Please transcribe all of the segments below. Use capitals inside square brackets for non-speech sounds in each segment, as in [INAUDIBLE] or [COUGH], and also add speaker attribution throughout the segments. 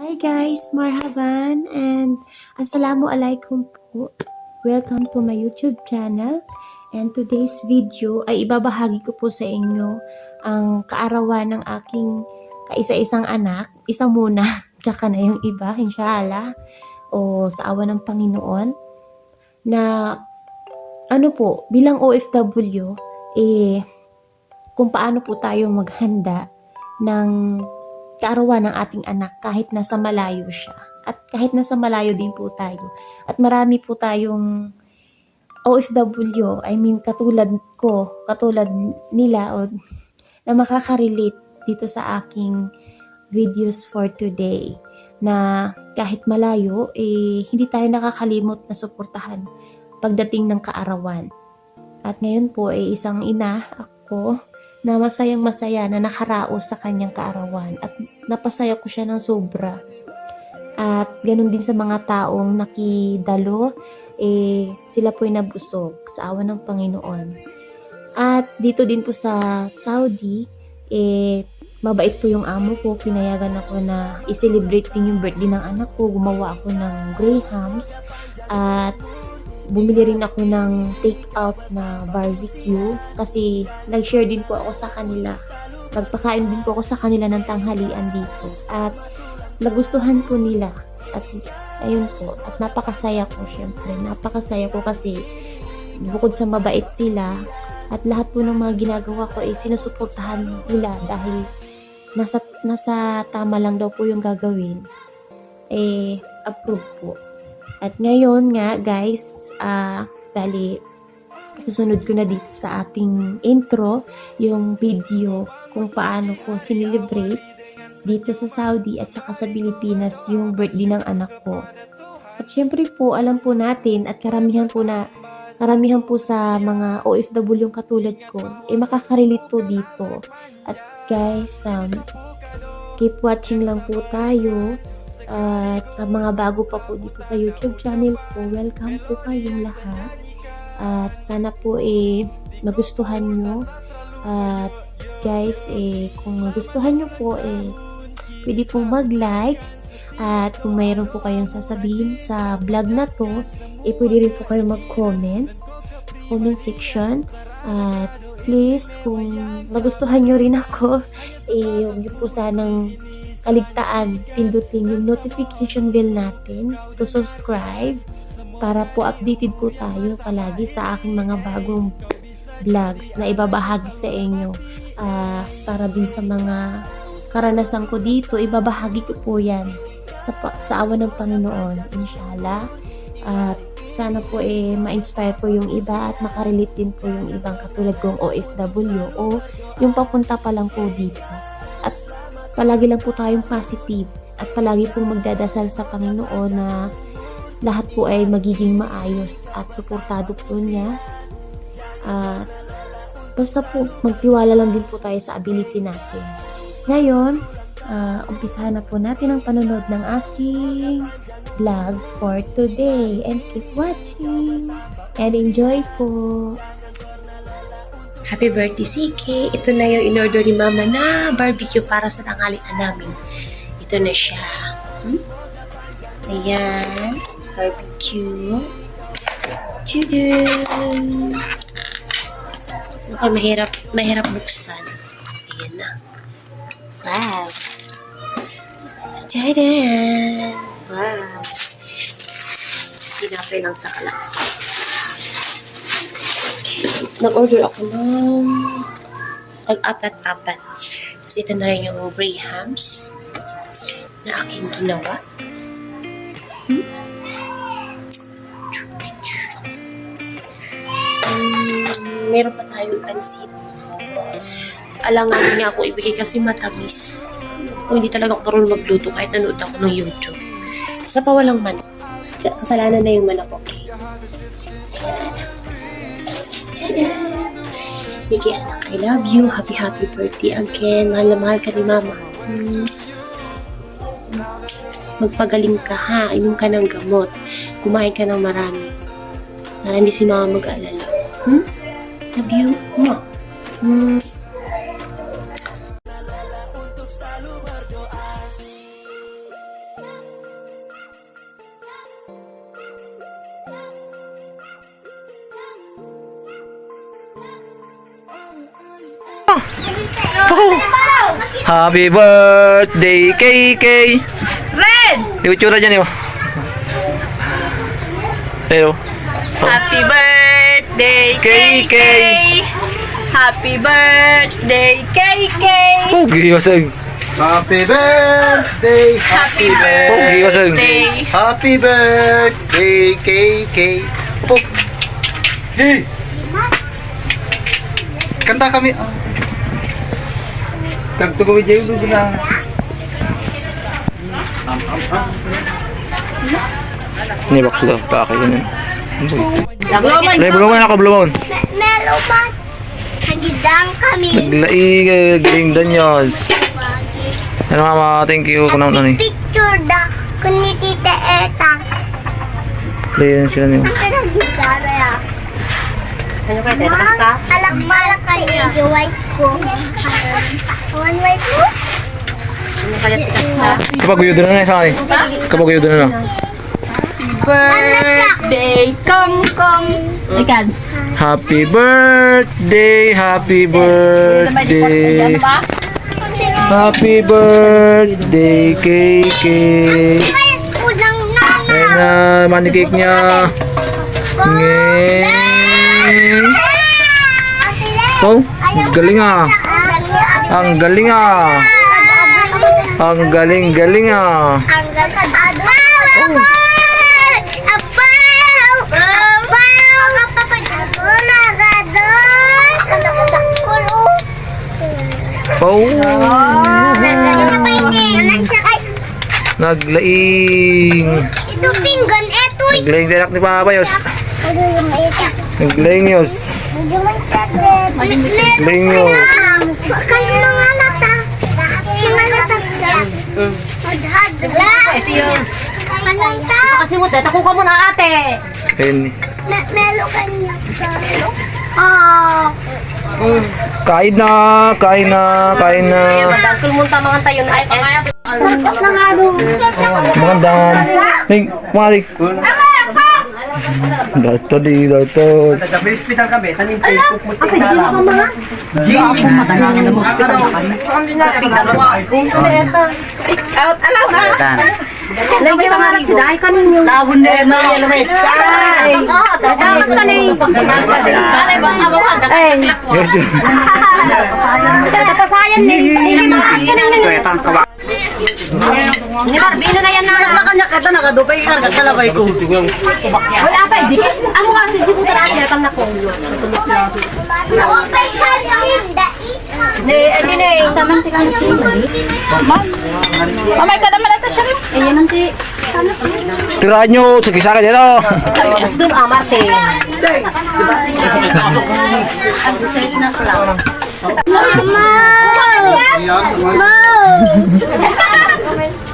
Speaker 1: Hi guys, marhaban and assalamu alaikum po. Welcome to my YouTube channel. And today's video ay ibabahagi ko po sa inyo ang kaarawan ng aking kaisa-isang anak. Isa muna, [LAUGHS] tsaka na yung iba, inshallah. O sa awa ng Panginoon. Na ano po, bilang OFW, eh, kung paano po tayo maghanda ng kaarawan ng ating anak kahit nasa malayo siya. At kahit nasa malayo din po tayo. At marami po tayong OFW, I mean katulad ko, katulad nila o na makaka-relate dito sa aking videos for today na kahit malayo, eh, hindi tayo nakakalimot na suportahan pagdating ng kaarawan. At ngayon po, eh, isang ina ako na masayang masaya na nakaraos sa kanyang kaarawan at napasaya ko siya ng sobra. At ganun din sa mga taong nakidalo, eh, sila po'y nabusog sa awa ng Panginoon. At dito din po sa Saudi, eh, mabait po yung amo ko. Pinayagan ako na i-celebrate din yung birthday ng anak ko. Gumawa ako ng grahams at bumili rin ako ng take-out na barbecue kasi nag-share din po ako sa kanila. Nagpakain din po ako sa kanila ng tanghalian dito. At nagustuhan po nila. At ayun po. At napakasaya ko syempre. Napakasaya ko kasi bukod sa mabait sila at lahat po ng mga ginagawa ko ay sinusuportahan nila dahil nasa, nasa tama lang daw po yung gagawin. Eh, approve po. At ngayon nga guys, ah, dali susunod ko na dito sa ating intro yung video kung paano ko sinilibrate dito sa Saudi at saka sa Pilipinas yung birthday ng anak ko. At syempre po, alam po natin at karamihan po na karamihan po sa mga OFW yung katulad ko, eh makakarelate po dito. At guys, um, keep watching lang po tayo. At sa mga bago pa po dito sa YouTube channel ko, welcome po kayong lahat. At sana po eh magustuhan nyo. At guys, eh kung magustuhan nyo po eh pwede pong mag-likes. At kung mayroon po kayong sasabihin sa vlog na to, eh pwede rin po kayo mag-comment comment section. At please, kung nagustuhan nyo rin ako, [LAUGHS] eh huwag nyo po sanang kaligtaan, pindutin yung notification bell natin to subscribe para po updated po tayo palagi sa aking mga bagong vlogs na ibabahagi sa inyo Ah, para din sa mga karanasan ko dito, ibabahagi ko po yan sa, sa awa ng Panginoon, inshallah. At sana po eh ma-inspire po yung iba at makarelate din po yung ibang katulad kong OFW o yung papunta pa lang po dito. Palagi lang po tayong positive at palagi pong magdadasal sa Panginoon na lahat po ay magiging maayos at suportado po niya. At basta po magtiwala lang din po tayo sa ability natin. Ngayon, ah, umpisahan na po natin ang panonood ng aking vlog for today. And keep watching and enjoy po.
Speaker 2: Happy birthday, CK. Ito na yung in-order ni Mama na barbecue para sa tanghalian namin. Ito na siya. Hmm? Ayan. Barbecue. Tudun! Okay, mahirap, mahirap buksan. Ayan na. Wow! Tada! Wow! Pinapay lang sa kalak nag-order ako ng tag-apat-apat. Tapos ito na rin yung Grahams na aking ginawa. Hmm? Meron pa tayong pansit. Alangan niya ako ibigay kasi matamis. Kung hindi talaga ako marunong magluto kahit nanood ako ng YouTube. Sa pawalang manok. Kasalanan na yung manok, okay? Sige anak, I love you. Happy happy birthday again. Mahal na mahal ka ni mama. Hmm. Magpagaling ka ha. Inom ka ng gamot. Kumain ka ng marami. Para hindi si mama mag-alala. Hmm? Love you. Mwah. Hmm.
Speaker 3: Happy birthday, KK!
Speaker 4: Red!
Speaker 3: Yung itsura dyan, yun. Pero,
Speaker 4: Happy birthday,
Speaker 3: KK.
Speaker 4: Happy birthday, KK!
Speaker 3: pogi wasag.
Speaker 5: Happy birthday!
Speaker 4: Happy birthday!
Speaker 5: Happy birthday, KK! Opo. Hey! Kanta kami. Ah.
Speaker 3: Kagto ko video doon na. Ini box daw, pakai yun. Lay belum ako belum.
Speaker 6: Meron pa. Nagidang kami.
Speaker 3: Naglai galing dan yun. Ano mama, thank you kunang nani.
Speaker 6: Picture da. Kuni tita Eta.
Speaker 3: Layan sila niyo.
Speaker 6: Ito. Ano kayo? Tetas ka? Alam malak kayo. Yung white ko. One white ko?
Speaker 3: Kapag guyo doon na sa akin. Kapag guyo doon na.
Speaker 4: Birthday, come, come! Ikan.
Speaker 3: Happy birthday, happy birthday. Happy birthday, KK.
Speaker 6: Na na.
Speaker 3: Ayan na, money cake niya. Ngeng. Oh, ang galing ah. Ang galing ah. Ang galing-galing ah.
Speaker 6: Ang. Kulo.
Speaker 3: Oh, naglaing.
Speaker 6: ito pinggan. Eto.
Speaker 3: Naglaing direct ni Papa Yos.
Speaker 6: Ano yung maitak?
Speaker 3: Naglaing Yos.
Speaker 6: Medyo maitak.
Speaker 3: Naglaing Yos.
Speaker 6: Kayo mga lata. Malata. Madhad. Ito yun. Malata.
Speaker 4: Kasi mo, teta ko ka muna ate.
Speaker 3: Ayun.
Speaker 6: Me- Melo kanya. Ah.
Speaker 3: Kain na, kain na, kain na.
Speaker 4: Dahil munta mga tayo na IS.
Speaker 3: Magandang. Hey, mari. Dato di, dato.
Speaker 5: Sa hospital kami, tanim Facebook mo tingnan lang. G! Ako na mo.
Speaker 4: Out, alaw na. Lagi sa mga rigo. Dahil kanin yung lawon na.
Speaker 5: Eh, Maria Lumet! Ay!
Speaker 4: Damas ka na yung Pare ba nga ba ka? Ay. Tapasayan ni. Hindi mga kanin Ni Barbino na yan na.
Speaker 2: Kanya ka na nakadupay ka sa labay ko.
Speaker 4: Wala pa, di. Amo kasi si Putra niya kam na ko.
Speaker 6: Nawapay ka dai.
Speaker 4: Ne, hindi ne, taman si kan si. Ma'am. Mamay ka naman ata siya. Eh, yaman si.
Speaker 3: Tiraan nyo, sige sa akin dito.
Speaker 4: Mas doon amarte.
Speaker 6: Mama! Mama!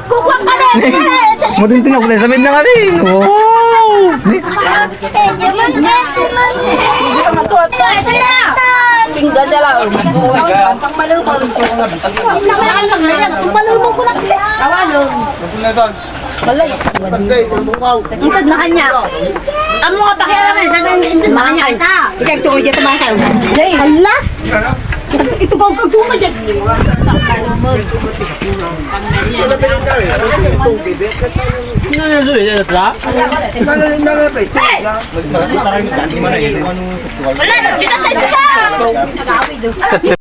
Speaker 4: Kukuha ka na.
Speaker 3: Mutin tinok din sa na kami.
Speaker 6: Magkasi
Speaker 4: Tinggal siya lang. Pang malubog. Pang malubog ko na. Awalong.
Speaker 5: Balay!
Speaker 4: Intad na kanya. Ang mga pakialaman sa na kanya. Ikaw tukoy dyan sa mga kayo. Hala? Ito ba ang kaguma dyan? Wala, binatay ko siya!